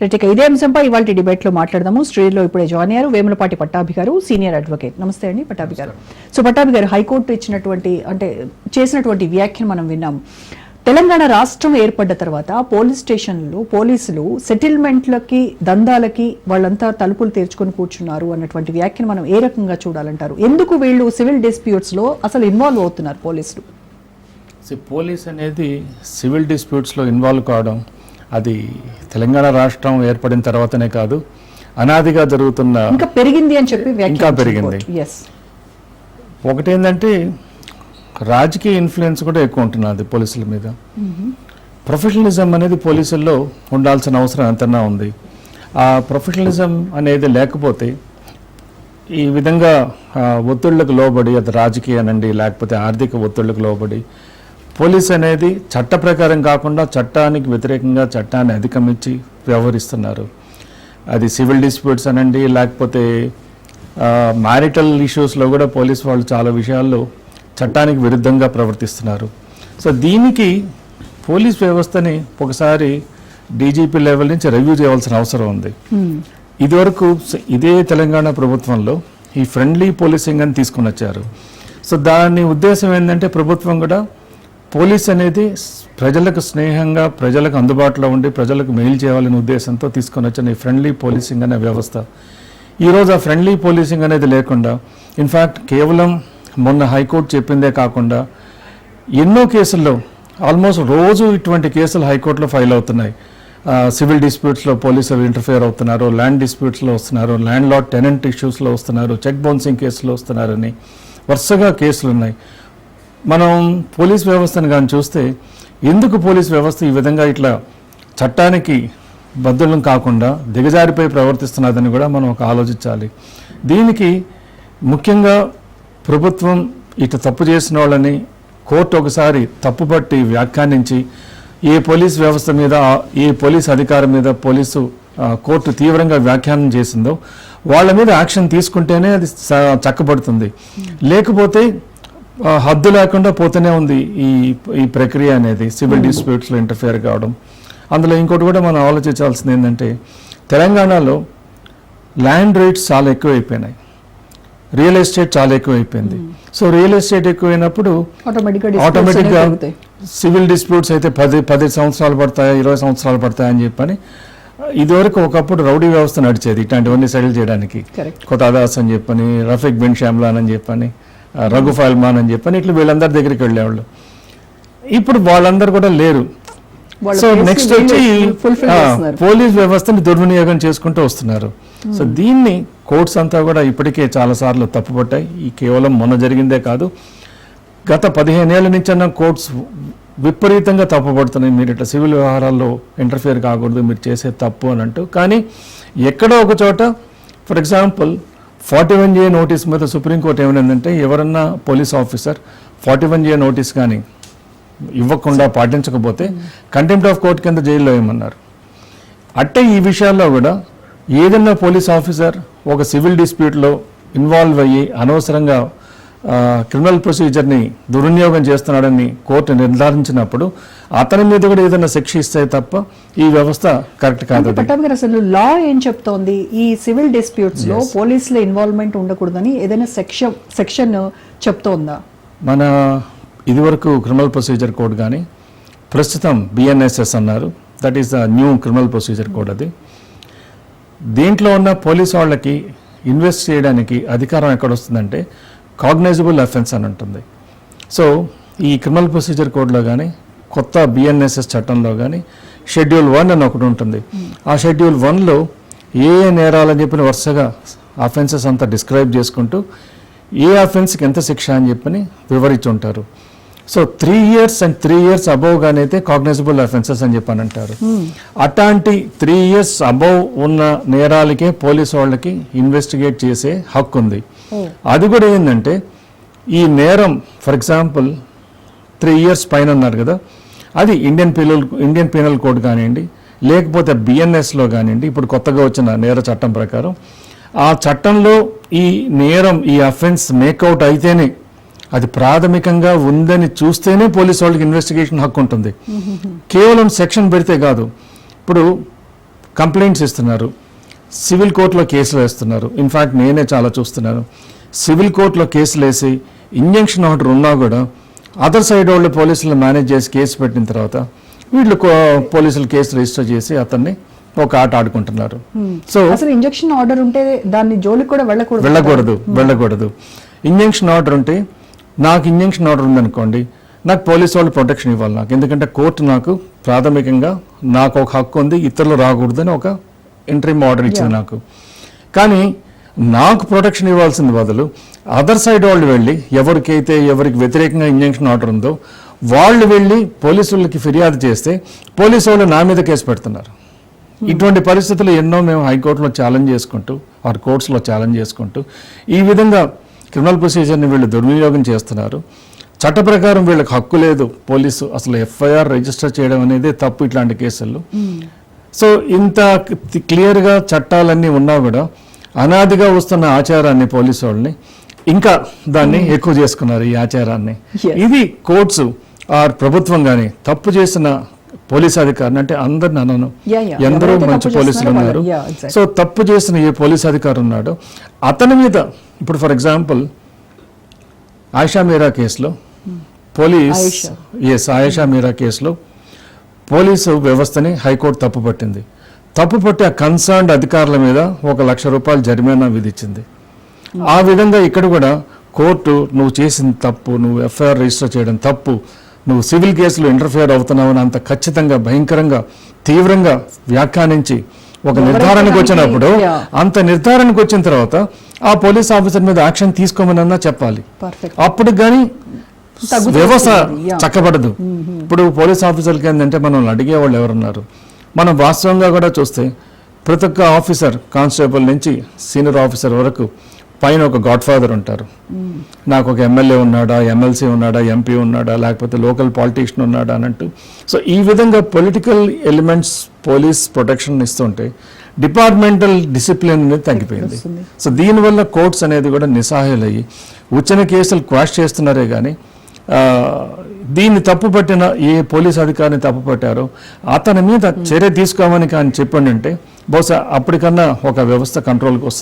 Right ఇక ఇదే అంశంపై ఇవాళ డిబేట్లో మాట్లాడదాము. స్టూడియోలో ఇప్పుడే జాయిన్ అయ్యారు వేములపాటి పట్టాభి గారు సీనియర్ అడ్వకేట్. నమస్తే అండి పట్టాభి గారు. సో పట్టాభి గారు హైకోర్టు ఇచ్చినటువంటి అంటే చేసినటువంటి వ్యాఖ్యను మనం విన్నాం. తెలంగాణ రాష్ట్రం ఏర్పడ్డ తర్వాత పోలీస్ స్టేషన్లు పోలీసులు సెటిల్మెంట్లకి దందాలకి వాళ్ళంతా తలుపులు తెరుచుకొని కూర్చున్నారు అన్నటువంటి వ్యాఖ్యను మనం ఏ రకంగా చూడాలంటారు? ఎందుకు వీళ్ళు సివిల్ డిస్ప్యూట్స్లో అసలు ఇన్వాల్వ్ అవుతున్నారు పోలీసులు? సో పోలీస్ అనేది సివిల్ డిస్ప్యూట్స్లో ఇన్వాల్వ్ కావడం అది తెలంగాణ రాష్ట్రం ఏర్పడిన తర్వాతనే కాదు అనాదిగా జరుగుతున్న ఇంకా పెరిగింది అని చెప్పి ఇంకా పెరిగింది. ఎస్ ఒకటేంటంటే రాజకీయ ఇన్ఫ్లుయెన్స్ కూడా ఎక్కువ ఉంటున్నది పోలీసుల మీద. ప్రొఫెషనలిజం అనేది పోలీసుల్లో ఉండాల్సిన అవసరం ఎంతన్నా ఉంది. ఆ ప్రొఫెషనలిజం అనేది లేకపోతే ఈ విధంగా ఒత్తిళ్ళకు లోబడి అది రాజకీయానండి లేకపోతే ఆర్థిక ఒత్తిళ్ళకు లోబడి పోలీస్ అనేది చట్ట ప్రకారం కాకుండా చట్టానికి వ్యతిరేకంగా చట్టాన్ని అధిగమించి వ్యవహరిస్తున్నారు. అది సివిల్ డిస్ప్యూట్స్ అనండి లేకపోతే మ్యారిటల్ ఇష్యూస్లో కూడా పోలీస్ వాళ్ళు చాలా విషయాల్లో చట్టానికి విరుద్ధంగా ప్రవర్తిస్తున్నారు. సో దీనికి పోలీస్ వ్యవస్థని ఒకసారి డీజీపీ లెవెల్ నుంచి రివ్యూ చేయవలసిన అవసరం ఉంది. ఇదివరకు ఇదే తెలంగాణ ప్రభుత్వంలో ఈ ఫ్రెండ్లీ పోలీసింగ్ అని తీసుకుని వచ్చారు. సో దాని ఉద్దేశం ఏంటంటే ప్రభుత్వం కూడా పోలీస్ అనేది ప్రజలకు స్నేహంగా ప్రజలకు అందుబాటులో ఉండి ప్రజలకు మెయిల్ చేయాలనే ఉద్దేశంతో తీసుకొని వచ్చిన ఈ ఫ్రెండ్లీ పోలీసింగ్ అనే వ్యవస్థ. ఈరోజు ఆ ఫ్రెండ్లీ పోలీసింగ్ అనేది లేకుండా ఇన్ఫ్యాక్ట్ కేవలం మొన్న హైకోర్టు చెప్పిందే కాకుండా ఎన్నో కేసుల్లో ఆల్మోస్ట్ రోజు ఇటువంటి కేసులు హైకోర్టులో ఫైల్ అవుతున్నాయి. సివిల్ డిస్ప్యూట్స్లో పోలీసులు ఇంటర్ఫియర్ అవుతున్నారు ల్యాండ్ డిస్ప్యూట్స్లో వస్తున్నారు ల్యాండ్ లాట్ టెనెంట్ ఇష్యూస్లో వస్తున్నారు చెక్ బౌన్సింగ్ కేసులో వస్తున్నారని వరుసగా కేసులు ఉన్నాయి. మనం పోలీస్ వ్యవస్థను కానీ చూస్తే ఎందుకు పోలీస్ వ్యవస్థ ఈ విధంగా ఇట్లా చట్టానికి బద్దులం కాకుండా దిగజారిపై ప్రవర్తిస్తున్నదని కూడా మనం ఒక ఆలోచించాలి. దీనికి ముఖ్యంగా ప్రభుత్వం ఇటు తప్పు చేసిన వాళ్ళని కోర్టు ఒకసారి తప్పుపట్టి వ్యాఖ్యానించి ఏ పోలీస్ వ్యవస్థ మీద ఏ పోలీస్ అధికారం మీద పోలీసు కోర్టు తీవ్రంగా వ్యాఖ్యానం చేసిందో వాళ్ళ మీద యాక్షన్ తీసుకుంటేనే అది చక్కబడుతుంది. లేకపోతే హద్దు లేకుండా పోతూనే ఉంది ఈ ఈ ప్రక్రియ అనేది సివిల్ డిస్ప్యూట్స్లో ఇంటర్ఫియర్ కావడం. అందులో ఇంకోటి కూడా మనం ఆలోచించాల్సింది ఏంటంటే తెలంగాణలో ల్యాండ్ రేట్స్ చాలా ఎక్కువైపోయినాయి. రియల్ ఎస్టేట్ చాలా ఎక్కువైపోయింది. సో రియల్ ఎస్టేట్ ఎక్కువైనప్పుడు ఆటోమేటిక్గా సివిల్ డిస్ప్యూట్స్ అయితే పది పది సంవత్సరాలు పడతాయి ఇరవై సంవత్సరాలు పడతాయని చెప్పని ఇదివరకు ఒకప్పుడు రౌడీ వ్యవస్థ నడిచేది ఇట్లాంటివన్నీ సెటిల్ చేయడానికి. కొత్త అదాస్ అని చెప్పని రఫీక్ బిన్ షామ్లాన్ అని చెప్పని రఘు ఫైల్మాన్ అని చెప్పని ఇట్లా వీళ్ళందరి దగ్గరికి వెళ్ళేవాళ్ళు. ఇప్పుడు వాళ్ళందరూ కూడా లేరు. సో నెక్స్ట్ వచ్చి పోలీస్ వ్యవస్థని దుర్వినియోగం చేసుకుంటూ వస్తున్నారు. సో దీన్ని కోర్ట్స్ అంతా కూడా ఇప్పటికే చాలా సార్లు తప్పుపట్టాయి. ఈ కేవలం మొన్న జరిగిందే కాదు. గత పదిహేనేళ్ళ నుంచి అన్న కోర్ట్స్ విపరీతంగా తప్పుపడుతున్నాయి. మీరు ఇట్లా సివిల్ వ్యవహారాల్లో ఇంటర్ఫియర్ కాకూడదు మీరు చేసే తప్పు అని అంటూ. కానీ ఎక్కడో ఒక చోట for example forty one J notice మీద సుప్రీంకోర్టు ఏమైందంటే ఎవరన్నా police officer forty one J notice కానీ ఇవ్వకుండా పాటించకపోతే కంటెంప్ట్ ఆఫ్ కోర్ట్ కింద జైల్లో వేయమన్నారు అట్టే ఈ విషయాల్లో కూడా ఏదన్నా పోలీస్ ఆఫీసర్ ఒక సివిల్ డిస్ప్యూట్లో ఇన్వాల్వ్ అయ్యి అనవసరంగా క్రిమినల్ ప్రొసీజర్ని దుర్వినియోగం చేస్తున్నాడని కోర్టు నిర్ధారించినప్పుడు అతని మీద కూడా ఏదైనా శిక్ష ఇస్తే తప్ప ఈ వ్యవస్థ కరెక్ట్ కాదు. పట్టాభి అసలు లా ఏం చెప్తోంది? ఈ సివిల్ డిస్ప్యూట్స్లో పోలీసుల ఇన్వాల్వ్మెంట్ ఉండకూడదని ఏదైనా సెక్షన్ సెక్షన్ చెప్తోందా? మన ఇదివరకు క్రిమినల్ ప్రొసీజర్ కోడ్ కానీ ప్రస్తుతం బిఎన్ఎస్ఎస్ అన్నారు. That is the new criminal procedure code అది. దీంట్లో ఉన్న పోలీస్ వాళ్ళకి ఇన్వెస్ట్ చేయడానికి అధికారం ఎక్కడ వస్తుందంటే కాగ్నైజబుల్ అఫెన్స్ అని ఉంటుంది. సో ఈ క్రిమినల్ ప్రొసీజర్ కోడ్లో కానీ కొత్త బిఎన్ఎస్ఎస్ చట్టంలో కానీ షెడ్యూల్ వన్ అని ఒకటి ఉంటుంది. ఆ షెడ్యూల్ వన్లో ఏ ఏ నేరాలని చెప్పిన వరుసగా అఫెన్సెస్ అంతా డిస్క్రైబ్ చేసుకుంటూ ఏ అఫెన్స్కి ఎంత శిక్ష అని చెప్పని వివరించి ఉంటారు so three years and three years above గానైతే cognizable offences అని చెప్పని అంటారు అట్లాంటి త్రీ ఇయర్స్ అబవ్ ఉన్న నేరాలకే పోలీసు వాళ్ళకి ఇన్వెస్టిగేట్ చేసే హక్కు ఉంది. అది కూడా ఏంటంటే ఈ నేరం ఫర్ ఎగ్జాంపుల్ త్రీ ఇయర్స్ పైన ఉన్నారు కదా అది Indian penal Indian penal code కానివ్వండి లేకపోతే బిఎన్ఎస్లో కానివ్వండి ఇప్పుడు కొత్తగా వచ్చిన నేర చట్టం ప్రకారం ఆ చట్టంలో ఈ నేరం ఈ అఫెన్స్ మేకౌట్ అయితేనే అది ప్రాథమికంగా ఉందని చూస్తేనే పోలీసు వాళ్ళకి ఇన్వెస్టిగేషన్ హక్కు ఉంటుంది. కేవలం సెక్షన్ పెడితే కాదు. ఇప్పుడు కంప్లైంట్స్ ఇస్తున్నారు. సివిల్ కోర్టులో కేసులు వేస్తున్నారు. ఇన్ఫాక్ట్ నేనే చాలా చూస్తున్నాను. సివిల్ కోర్టులో కేసులు వేసి ఇంజంక్షన్ ఆర్డర్ ఉన్నా కూడా అదర్ సైడ్ వాళ్ళు పోలీసులు మేనేజ్ చేసి కేసు పెట్టిన తర్వాత వీళ్ళు పోలీసులు కేసు రిజిస్టర్ చేసి అతన్ని ఒక ఆట ఆడుకుంటున్నారు. సో అసలు ఇంజెక్షన్ ఆర్డర్ ఉంటే దాన్ని జోలికి కూడా వెళ్ళకూడదు. వెళ్ళకూడదు వెళ్ళకూడదు. ఇంజంక్షన్ ఆర్డర్ ఉంటే నాకు ఇంజంక్షన్ ఆర్డర్ ఉందనుకోండి నాకు పోలీసు వాళ్ళు ప్రొటెక్షన్ ఇవ్వాలి నాకు. ఎందుకంటే కోర్టు నాకు ప్రాథమికంగా నాకు ఒక హక్కు ఉంది ఇతరులు రాకూడదని ఒక ఇంటర్మ్ ఆర్డర్ ఇచ్చింది నాకు. కానీ నాకు ప్రొటెక్షన్ ఇవ్వాల్సింది బదులు అదర్ సైడ్ వాళ్ళు వెళ్ళి ఎవరికైతే ఎవరికి వ్యతిరేకంగా ఇంజంక్షన్ ఆర్డర్ ఉందో వాళ్ళు వెళ్ళి పోలీసు వాళ్ళకి ఫిర్యాదు చేస్తే పోలీసు వాళ్ళు నా మీద కేసు పెడుతున్నారు. ఇటువంటి పరిస్థితులు ఎన్నో మేము హైకోర్టులో ఛాలెంజ్ చేసుకుంటూ ఆర్ కోర్ట్స్లో ఛాలెంజ్ చేసుకుంటూ ఈ విధంగా క్రిమినల్ ప్రొసీజర్ని వీళ్ళు దుర్వినియోగం చేస్తున్నారు. చట్ట ప్రకారం వీళ్ళకి హక్కు లేదు. పోలీసు అసలు ఎఫ్ఐఆర్ రిజిస్టర్ చేయడం అనేది తప్పు ఇట్లాంటి కేసుల్లో. సో ఇంత క్లియర్గా చట్టాలన్నీ ఉన్నా కూడా అనాదిగా వస్తున్న ఆచారాన్ని పోలీసు వాళ్ళని ఇంకా దాన్ని ఎక్కువ చేసుకున్నారు ఈ ఆచారాన్ని. ఇది కోర్ట్స్ ఆర్ ప్రభుత్వం కానీ తప్పు చేసిన పోలీస్ అధికారిని అంటే అందరిని అనను. ఎందరో మంచి తప్పు పోలీసులు ఉన్నారు. సో తప్పు చేసిన ఏ పోలీస్ అధికారి ఉన్నాడో అతని మీద ఇప్పుడు ఫర్ ఎగ్జాంపుల్ ఆయిషా మీరా కేసులో పోలీస్. ఎస్ ఆయిషా మీరా కేసులో పోలీసు వ్యవస్థని హైకోర్టు తప్పుపట్టింది తప్పుపట్టి ఆ కన్సర్న్డ్ అధికారుల మీద ఒక లక్ష రూపాయలు జరిమానా విధించింది ఆ విధంగా ఇక్కడ కూడా కోర్టు నువ్వు చేసిన తప్పు నువ్వు ఎఫ్ఐఆర్ రిజిస్టర్ చేయడం తప్పు నువ్వు సివిల్ కేసులో ఇంటర్ఫియర్ అవుతున్నావు అని అంత ఖచ్చితంగా భయంకరంగా తీవ్రంగా వ్యాఖ్యానించి ఒక నిర్ధారణకు వచ్చినప్పుడు. అంత నిర్ధారణకు వచ్చిన తర్వాత ఆ పోలీస్ ఆఫీసర్ మీద యాక్షన్ తీసుకోమనన్నా చెప్పాలి. అప్పుడు కానీ వ్యవస్థ. చక్కబడదు. ఇప్పుడు పోలీస్ ఆఫీసర్లకి ఏంటంటే మనం అడిగే వాళ్ళు ఎవరున్నారు? మనం వాస్తవంగా కూడా చూస్తే ప్రతి ఒక్క ఆఫీసర్ కానిస్టేబుల్ నుంచి సీనియర్ ఆఫీసర్ వరకు పైన ఒక గాడ్ ఫాదర్ ఉంటారు. నాకు ఒక ఎమ్మెల్యే ఉన్నాడా ఎమ్మెల్సీ ఉన్నాడా ఎంపీ ఉన్నాడా లేకపోతే లోకల్ పాలిటీషియన్ ఉన్నాడా అన్నట్టు సో ఈ విధంగా పొలిటికల్ ఎలిమెంట్స్ పోలీస్ ప్రొటెక్షన్ ఇస్తుంటే డిపార్ట్మెంటల్ డిసిప్లిన్ అనేది తగ్గిపోయింది. సో దీనివల్ల కోర్ట్స్ అనేది కూడా నిస్సహాయులయ్యి. వచ్చిన కేసులు క్వాష్ చేస్తున్నారే కానీ దీన్ని తప్పు పట్టిన ఏ పోలీస్ అధికారిని తప్పు పట్టారో అతని మీద చర్య తీసుకోమని కానీ చెప్పండి అంటే బహుశా అప్పటికన్నా ఒక వ్యవస్థ కంట్రోల్కి వస్తుంది.